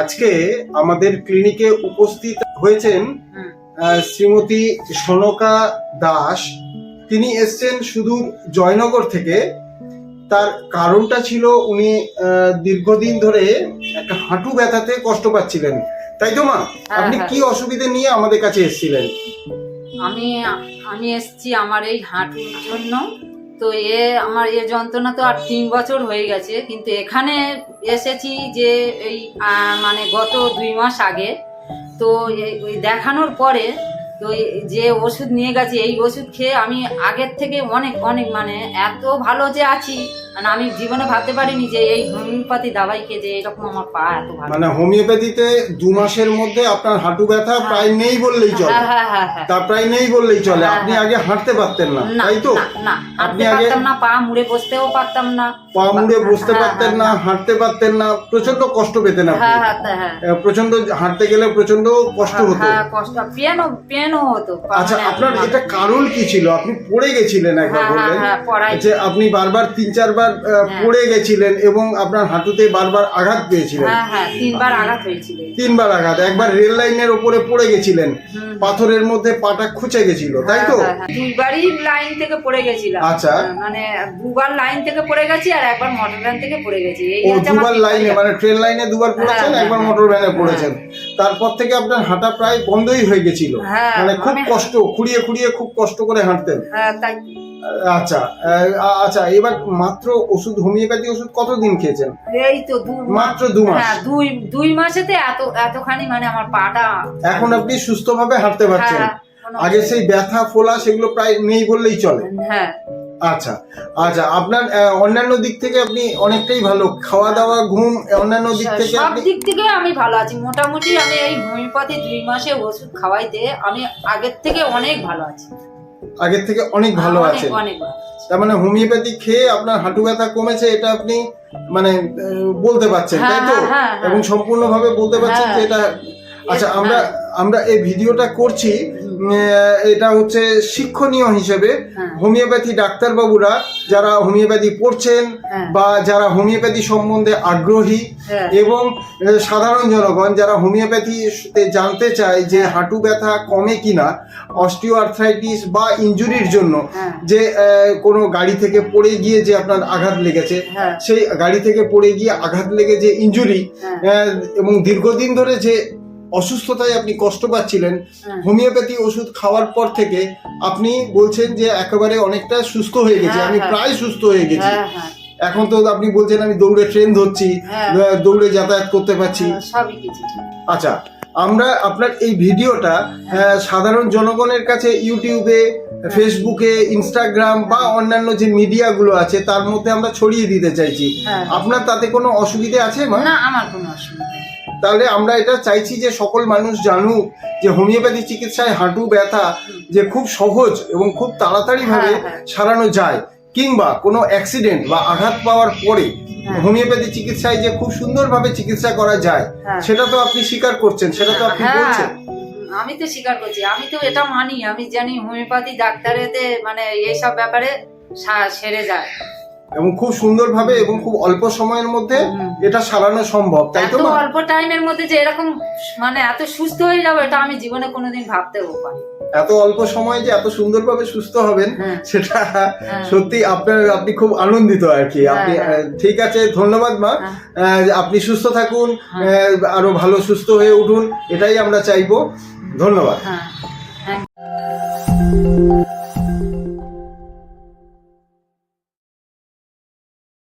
আজকে আমাদের ক্লিনিকে উপস্থিত হয়েছেন শ্রীমতী সনকা দাস। তিনি এসছেন সুদূর জয়নগর থেকে। তার কারণটা ছিল উনি দীর্ঘদিন ধরে একটা হাঁটু ব্যথাতে কষ্ট পাচ্ছিলেন। তাই তো মা? আপনি হ্যাঁ। কি অসুবিধে নিয়ে আমাদের কাছে এসেছিলেন? আমি আমি এসেছি আমার এই হাঁটুর জন্য। তো এ আমার এ যন্ত্রণা তো আর তিন বছর হয়ে গেছে, কিন্তু এখানে এসেছি যে এই মানে গত দুই মাস আগে। তো দেখানোর পরে তো যে ওষুধ নিয়ে গেছি, এই ওষুধ খেয়ে আমি আগের থেকে অনেক অনেক মানে এত ভালো যে আছি। মানে আমি জীবনে ভাবতে পারিনি যে এই হোমিওপ্যাথি দাবাই খেয়ে যে এরকম আমার পা এত ভালো। মানে হোমিওপ্যাথিতে দু মাসের মধ্যে আপনার হাঁটু ব্যথা প্রায় নেই বললেই চলে। হ্যাঁ হ্যাঁ হ্যাঁ হ্যাঁ। তা প্রায় নেই বললেই চলে। হ্যাঁ, আপনি হ্যাঁ। আগে হাঁটতে পারতেন না তাই তো? না, আপনি আগে- না পা মুড়ে বসতেও পারতাম না। পা মুড়ে বসতে হ্যাঁ, পারতেন না হ্যাঁ, হাঁটতে পারতেন না প্রচণ্ড কষ্ট পেতেন আপনি। হ্যাঁ হ্যাঁ হ্যাঁ, হ্যাঁ প্রচণ্ড হাঁটতে গেলে প্রচণ্ড কষ্ট হতো। হ্যাঁ কষ্ট। পেনও পেনও হতো আচ্ছা মানে আপনার এটা কারণ কি ছিল? আপনি পড়ে গেছিলেন একবার হ্যাঁ হ্যাঁ বললেন হ্যাঁ যে আপনি বারবার তিন চারবার আহ, হ্যাঁ। পড়ে গেছিলেন এবং আপনার হাঁটুতে বারবার আঘাত পেয়েছিলেন। হ্যাঁ হ্যাঁ তিনবার আঘাত হয়েছিল। তিনবার আঘাত একবার রেল লাইনের ওপরে পড়ে গেছিলেন পাথরের মধ্যে পাটা খুঁচে গেছিল তাই তো। দুইবারই লাইন থেকে পড়ে গেছিলাম। আচ্ছা। মানে দুবার লাইন থেকে পড়ে গেছি আর একবার মোটর ভ্যান থেকে পড়ে গেছি। এই দুবার লাইনে মানে ট্রেন লাইনে দুবার পড়েছেন একবার মোটর ভ্যানে। পড়েছেন। তারপর থেকে আপনার হাঁটা প্রায় বন্ধই হয়ে গেছিল। মানে খুব কষ্ট খুঁড়িয়ে খুঁড়িয়ে খুব কষ্ট করে হাঁটতেন। হ্যাঁ তাই। আচ্ছা আচ্ছা এবার মাত্র ওষুধ হোমিওপ্যাথি ওষুধ কতদিন খেয়েছেন? এই তো মাত্র দু মাস? হ্যাঁ দুই দুই মাসেতে এত এতখানি মানে আমার পাটা। এখন আপনি সুস্থভাবে হাঁটতে পারছেন। হ্যাঁ, আগে সেই ব্যথা ফোলা সেগুলো প্রায় নেই বললেই চলে। হ্যাঁ। আচ্ছা আচ্ছা আপনার অন্যান্য দিক থেকে আপনি অনেকটাই ভালো। খাওয়া দাওয়া ঘুম অন্যান্য দিক থেকে সব দিক থেকে আমি ভালো আছি। মোটামুটি আমি এই হোমিওপ্যাথি দুই মাসে ওষুধ খাওয়াইতে আমি আগের থেকে অনেক ভালো আছি। আগের থেকে অনেক ভালো আছে আছেন অনেক তার মানে হোমিওপ্যাথি খেয়ে আপনার হাঁটু ব্যথা কমেছে এটা আপনি মানে বলতে পারছেন তাই তো হ্যাঁ, হ্যাঁ, হ্যাঁ। এবং সম্পূর্ণভাবে বলতে পারছেন যে হ্যাঁ। এটা আচ্ছা হ্যাঁ। আমরা আমরা এই ভিডিওটা করছি এটা হচ্ছে শিক্ষণীয় হিসেবে হ্যাঁ। হোমিওপ্যাথি ডাক্তারবাবুরা যারা হোমিওপ্যাথি পড়ছেন হ্যাঁ। বা যারা হোমিওপ্যাথি সম্বন্ধে আগ্রহী হ্যাঁ। এবং সাধারণ জনগণ যারা হোমিওপ্যাথি জানতে চায় যে হাঁটু ব্যথা কমে কিনা অস্টিও আর্থ্রাইটিস বা ইনজুরির জন্য। যে কোনো গাড়ি থেকে পড়ে গিয়ে যে আপনার আঘাত লেগেছে। সেই গাড়ি থেকে পড়ে গিয়ে আঘাত লেগে যে ইনজুরি হ্যাঁ। এবং দীর্ঘদিন ধরে যে অসুস্থতায় আপনি কষ্ট পাচ্ছিলেন হ্যাঁ। হোমিওপ্যাথি ওষুধ খাওয়ার পর থেকে আপনি বলছেন যে একেবারে অনেকটা সুস্থ হয়ে গেছে হ্যাঁ, আমি হ্যাঁ। প্রায় সুস্থ হয়ে গেছি এখন তো আপনি বলছেন আমি দৌড়ে ট্রেন ধরছি। দৌড়ে যাতায়াত করতে পারছি। আচ্ছা আমরা আপনার এই ভিডিওটা সাধারণ জনগণের কাছে ইউটিউবে ফেসবুকে ইনস্টাগ্রাম বা অন্যান্য যে মিডিয়াগুলো আছে তার মধ্যে আমরা ছড়িয়ে দিতে চাইছি হ্যাঁ। আপনার তাতে কোনো অসুবিধে আছে না আমার কোনো অসুবিধা তাহলে আমরা এটা চাইছি যে সকল মানুষ জানুক যে হোমিওপ্যাথি চিকিৎসায় হাঁটু ব্যথা যে খুব সহজ এবং খুব তাড়াতাড়ি ভাবে হ্যাঁ, হ্যাঁ। সারানো যায় কিংবা কোনো অ্যাক্সিডেন্ট বা আঘাত পাওয়ার পরে হ্যাঁ। হোমিওপ্যাথি চিকিৎসায় যে খুব সুন্দরভাবে চিকিৎসা করা যায় হ্যাঁ। সেটা তো আপনি স্বীকার করছেন সেটা তো আপনি হ্যাঁ, বলছেন আমি তো স্বীকার করছি আমি তো এটা মানি আমি জানি হোমিওপ্যাথি ডাক্তারেতে মানে এইসব ব্যাপারে সেরে যায় এবং খুব সুন্দরভাবে এবং খুব অল্প সময়ের মধ্যে এটা সারানো সম্ভব তাই তো? অল্প টাইমের মধ্যে যে এরকম মানে এত সুস্থ হয়ে যাবে এটা আমি জীবনে কোনোদিন ভাবতেও পারি এত অল্প সময় যে এত সুন্দরভাবে সুস্থ হবেন হ্যাঁ। সেটা হ্যাঁ। সত্যি আপনার আপনি খুব আনন্দিত আর কি আপনি হ্যাঁ, ঠিক আছে ধন্যবাদ মা। আপনি সুস্থ থাকুন। আরও ভালো সুস্থ হয়ে উঠুন এটাই আমরা চাইব ধন্যবাদ